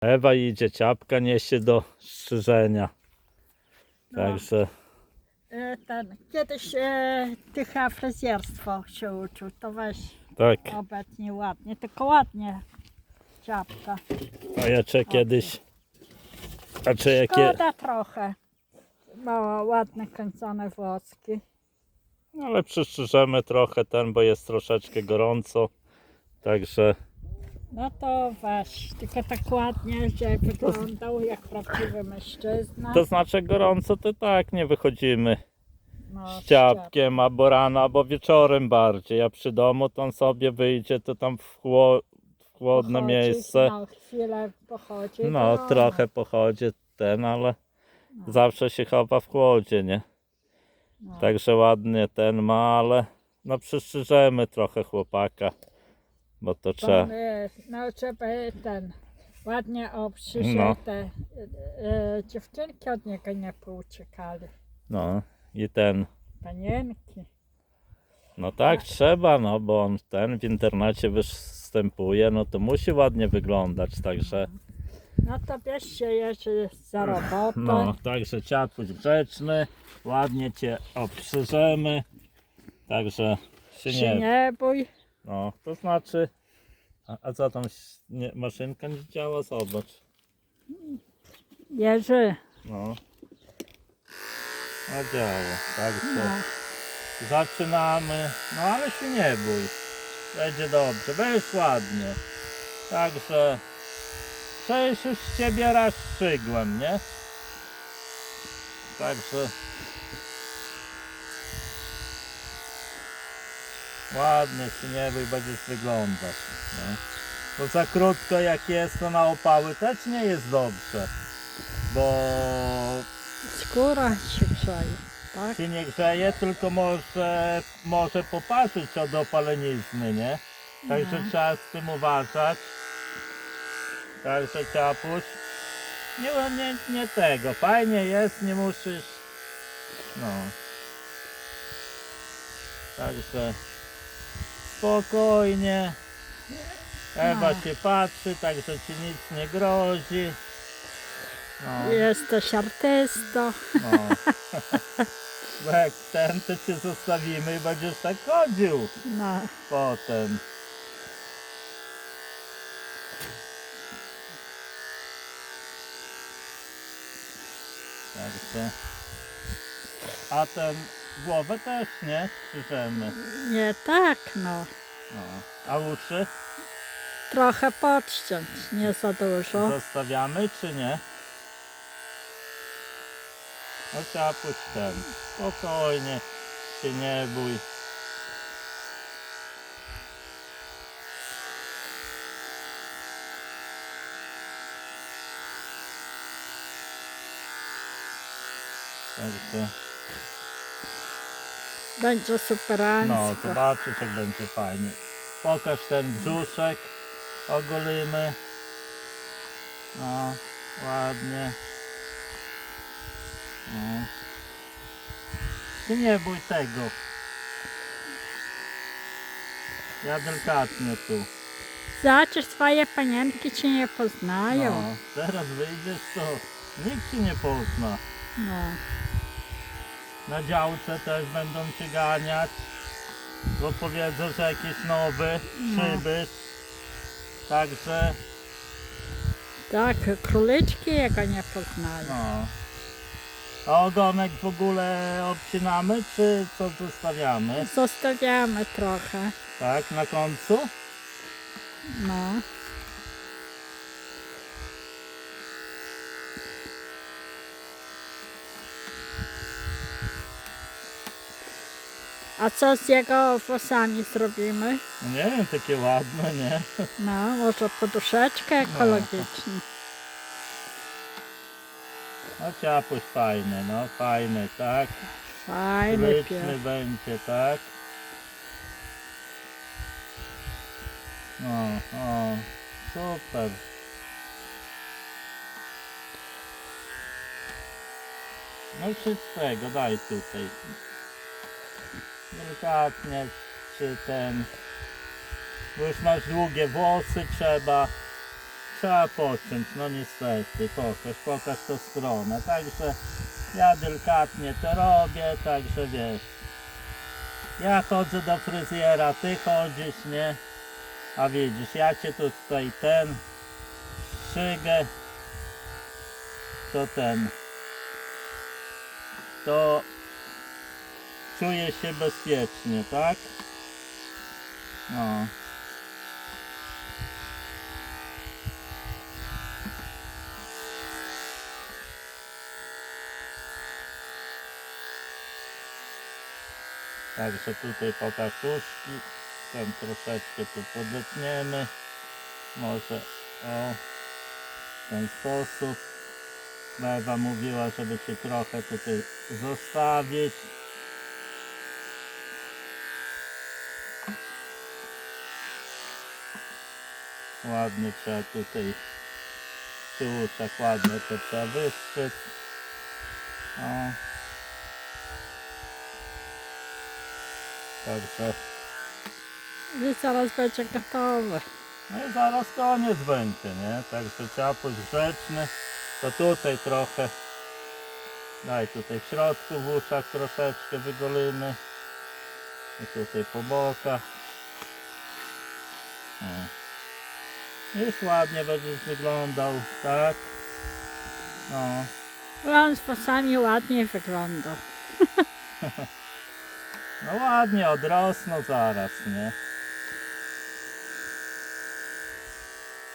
Ewa idzie, ciapka niesie do strzyżenia. Także E, Ten, kiedyś e, tycha fryzjerstwo się uczył, to weź tak, obecnie ładnie, tylko ładnie ciapka. a ja czy kiedyś, a czy jakie, Szkoda trochę. Mała, ładne kręcone włoski. no ale przystrzyżemy trochę ten, bo jest troszeczkę gorąco. Także No to weź, tylko tak ładnie, żeby wyglądał jak prawdziwy mężczyzna. to znaczy gorąco to tak nie wychodzimy no, z ciapkiem albo rano, albo wieczorem bardziej. A przy domu to on sobie wyjdzie, to tam w, chło, w chłodne miejsce. No, chwilę pochodzi. No, trochę pochodzi ten, ale zawsze się chowa w chłodzie, nie? No. Także ładnie ten ma, ale no przystrzyżemy trochę chłopaka, bo to trzeba. no żeby ten ładnie obszyże No. te e, e, dziewczynki od niego nie pouciekali. No i ten. Panienki. No tak trzeba, no bo on ten w internecie występuje, no to musi ładnie wyglądać, także. No to bierzcie jeszcze za robotę. No, także ciapuś grzeczny, ładnie cię obstrzyżemy, także się się nie. nie bój. No, to znaczy. A, a co tam nie, maszynka nie działa? Zobacz. Jerzy. No. A działa, także. No. Zaczynamy. No ale się nie bój. Będzie dobrze. Weź ładnie. Także. Przecież już z ciebie raz strzygłem, nie? Także. Ładnie się nie bój, będziesz wyglądać. No. Bo za krótko jak jest, to na opały też nie jest dobrze. Bo Skóra się grzeje. Tak? się nie grzeje, tylko może, może poparzyć od opalenizny, nie? Także No. trzeba z tym uważać. Także ciapuś. Nie, nie, nie tego. Fajnie jest, nie musisz. No. Także spokojnie. Ewa No. się patrzy, także ci nic nie grozi. No. Jesteś artystą. No. Bo jak ten, to cię zostawimy i będziesz tak chodził No. potem. Także. A ten głowę też nie strzyżemy. Nie tak, no. No. A uszy Trochę podciąć, nie za dużo. zostawiamy czy nie? No trzeba pójść ten. Spokojnie się nie bój. Także, Będzie superancko. no, zobaczysz jak będzie fajnie. Pokaż ten brzuszek. Ogolimy. No, ładnie. No. Ty nie bój tego. Ja delikatnie tu. Zobaczysz, swoje panienki cię nie poznają. No, teraz wyjdziesz to nikt ci nie pozna. No. Na działce też będą cię ganiać. Bo powiedzą, że jakieś nowe No. szyby. Także Tak, króliczki jego nie poznają. no. A ogonek w ogóle obcinamy, czy co zostawiamy? Zostawiamy trochę. Tak, na końcu? No. A co z jego włosami zrobimy? Nie wiem, takie ładne, nie? No, może poduszeczkę ekologiczną. No ciapuś fajny, no fajny, tak? Fajny Liczny pies. będzie, tak? No, o, super. No i wszystkiego, daj tutaj. Delikatnie, czy ten... Bo już masz długie włosy, trzeba trzeba począć, no niestety, pokaż, pokaż tą stronę, także ja delikatnie to robię, także wiesz, ja chodzę do fryzjera, ty chodzisz, nie, a widzisz, ja cię tutaj ten, strzygę, to ten, to czuję się bezpiecznie, tak? No. Także tutaj pokażuszki, ten troszeczkę tu podetniemy, może o w ten sposób. Mewa mówiła, żeby się trochę tutaj zostawić. Ładnie trzeba tutaj tyłuczek ładnie to trzeba wyszyć. O. Także I zaraz będzie gotowe. no i zaraz koniec będzie, nie? Także ciapuś grzeczny. To tutaj trochę daj tutaj w środku w uszach troszeczkę wygolimy. I tutaj po bokach. O. Już ładnie będziesz wyglądał, tak? No. On z włosami ładnie wygląda. No ładnie odrosną zaraz, nie?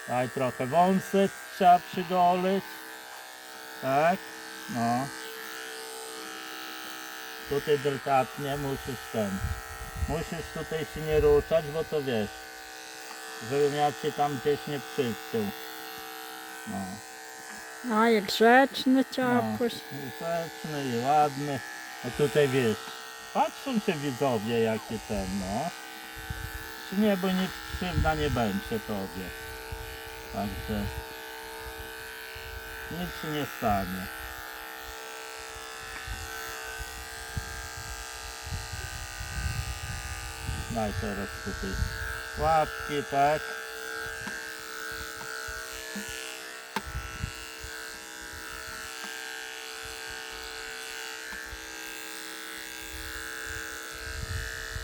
Daj trochę wąsy trzeba przygolić. Tak? No. Tutaj delikatnie musisz ten. Musisz tutaj się nie ruszać, bo to wiesz. Żebym ja cię tam gdzieś nie przyciął. No. No i grzeczny No, ciapuś. i grzeczny i ładny. A tutaj wiesz, patrzą się widzowie jakie ten, no. Czy nie, bo nic krzywda nie będzie tobie. Także nic się nie stanie. Daj teraz tutaj łapki, tak?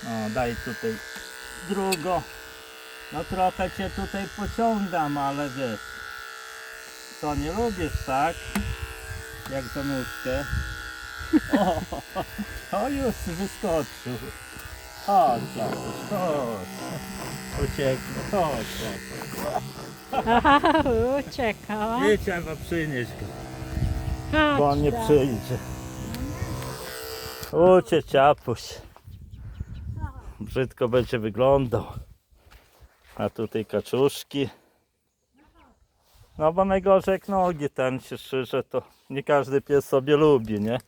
O, daj tutaj drugo. No trochę cię tutaj pociągam, ale wiesz. Co nie lubisz, tak? Jak za nóżkę. O, o już wyskoczył. Chodź, chodź. Uciekł, chodź, chodź. Aha, uciekała. Nie trzeba przynieść go, bo on nie przyjdzie. Uciekł, ciapuś. Brzydko będzie wyglądał. A tutaj kaczuszki. No bo najgorzej jak nogi ten się strzyże, to nie każdy pies sobie lubi, nie?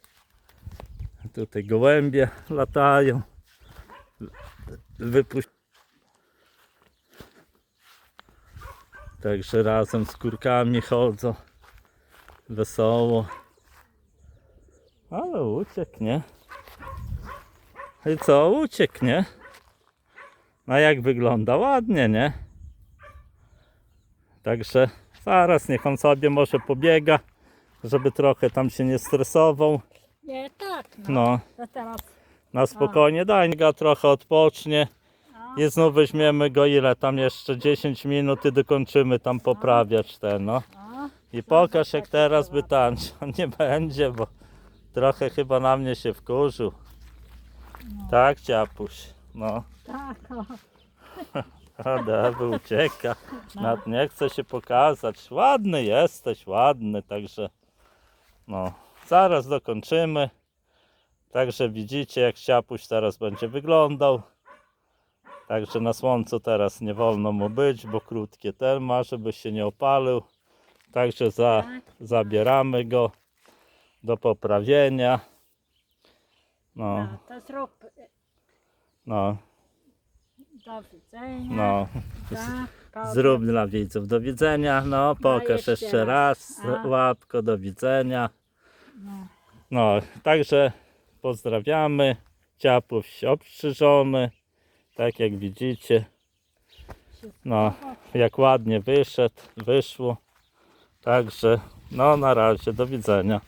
Tutaj gołębie latają. Wypuść. Także razem z kurkami chodzą. Wesoło. Ale uciekł, nie? I co, uciekł, nie? No jak wygląda? Ładnie, nie? Także zaraz niech on sobie może pobiega, żeby trochę tam się nie stresował. Nie, tak, no. No, To teraz na spokojnie daj go trochę odpocznie. No. I znów weźmiemy go ile tam jeszcze 10 minut i dokończymy tam poprawiać ten, no. No, I pokaż jak teraz by tańczył. Nie będzie, bo trochę chyba na mnie się wkurzył. Tak, ciapuś. No, tak, o. a Dewy ucieka. Nawet nie chce się pokazać. Ładny jesteś, ładny, także no, zaraz dokończymy. Także widzicie jak ciapuś teraz będzie wyglądał. Także na słońcu teraz nie wolno mu być, bo krótkie ten ma, żeby się nie opalił. Także za, zabieramy go do poprawienia. No, No, to zrób no, do widzenia. no. Zrób dla widzów. Do widzenia. No, pokaż jeszcze jeszcze raz. Łapko, do widzenia. No. No, także pozdrawiamy. Ciapuś obstrzyżony. Tak jak widzicie. No, jak ładnie wyszedł, wyszło. Także, no na razie, do widzenia.